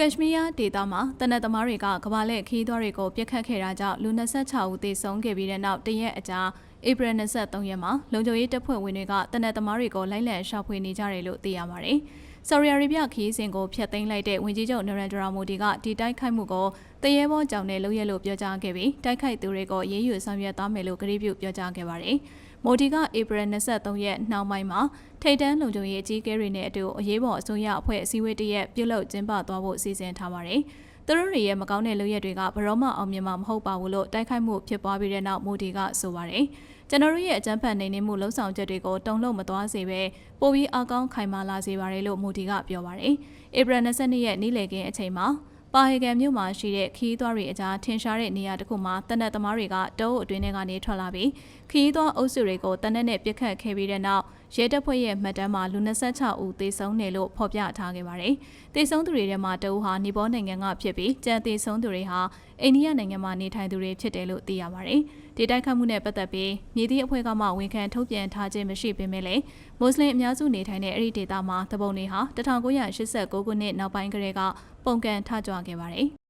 ကက်ရှမီးယားဒေသမှာတနက်သမားတွေကကမ္ဘာလက်ခီးသွားတွေကိုပြစ်ခတ်ခဲ့တာကြောင့်လူ26ဦးသေဆုံးခဲ့ပြီးတဲ့နောက်တရက်အကြာဧပြီ23ရက်မှာလုံခြုံရေးတပ်ဖွဲ့ဝင်တွေကတနက်သမားတွေကိုလိုက်လံရှာဖွေနေကြတယ်လို့သိရပါတယ်။ဆော်ရီအာရေဗျခီးစဉ်ကိုဖျက်သိမ်းလိုက်တဲ့ဝန်ကြီးချုပ်နရန်ဒရာမိုဒီကဒီတိုက်ခိုက်မှုကိုတရေဘောကြောင့်နဲ့လုပ်ရလို့ပြောကြားခဲ့ပြီးတိုက်ခိုက်သူတွေကိုရေးယူဆောင်ရွက်သွားမယ်လို့ကြေညာပြောကြားခဲ့ပါတယ်။ မိုဒီကဧပြီ23ရက်နှောင်းပိုင်းမှာထိတ်တန်းလုံခြုံရေးအကြီးအကဲတွေနဲ့အတူအရေးပေါ်အစိုးရအဖွဲ့အစည်းအဝေးတရက်ပြုလုပ်ကျင်းပသွားဖို့စီစဉ်ထားပါတယ်။သူတို့တွေရဲ့မကောင်းတဲ့လုပ်ရက်တွေကဘရောမအောင်မြင်မှာမဟုတ်ပါဘူးလို့တိုက်ခိုက်မှုဖြစ်ပွားပြီးတဲ့နောက်မိုဒီကဆိုပါတယ်။ကျွန်တော်တို့ရဲ့အကြမ်းဖက်နေနေမှုလှုံ့ဆော်ချက်တွေကိုတုံ့လုံမသွားစေပဲပိုပြီးအကောင်းခိုင်မာလာစေပါတယ်လို့မိုဒီကပြောပါတယ်။ဧပြီ22ရက်နေ့လည်ခင်းအချိန်မှာ ပါဟေဂန်မြို့မှာရှိတဲ့ခီးသွွားတွေအကြားထင်ရှားတဲ့နေရာတစ်ခုမှာတနက်သမားတွေကတောအုပ်အတွင်းထဲကနေထွက်လာပြီးခီးသွွားအုပ်စုတွေကိုတနက်နဲ့ပြစ်ခတ်ခဲ့ပြီးတဲ့နောက်ရဲတပ်ဖွဲ့ရဲ့မှတ်တမ်းမှာလူ26ဦးသေဆုံးတယ်လို့ဖော်ပြထားခဲ့ပါတယ်။သေဆုံးသူတွေထဲမှာတအုပ်ဟာနီပေါနိုင်ငံကဖြစ်ပြီးကြံသေဆုံးသူတွေဟာအိန္ဒိယနိုင်ငံမှာနေထိုင်သူတွေဖြစ်တယ်လို့သိရပါတယ်။ဒီတိုက်ခတ်မှုနဲ့ပတ်သက်ပြီးမြေသည့်အဖွဲ့ကမှဝန်ခံထုတ်ပြန်ထားခြင်းမရှိပေမဲ့လည်းမွတ်စလင်အများစုနေထိုင်တဲ့အဲ့ဒီဒေသမှာတပုံတွေဟာ1989ခုနှစ်နောက်ပိုင်းကတည်းကပုံကန်ထကြွခဲ့ပါတယ်။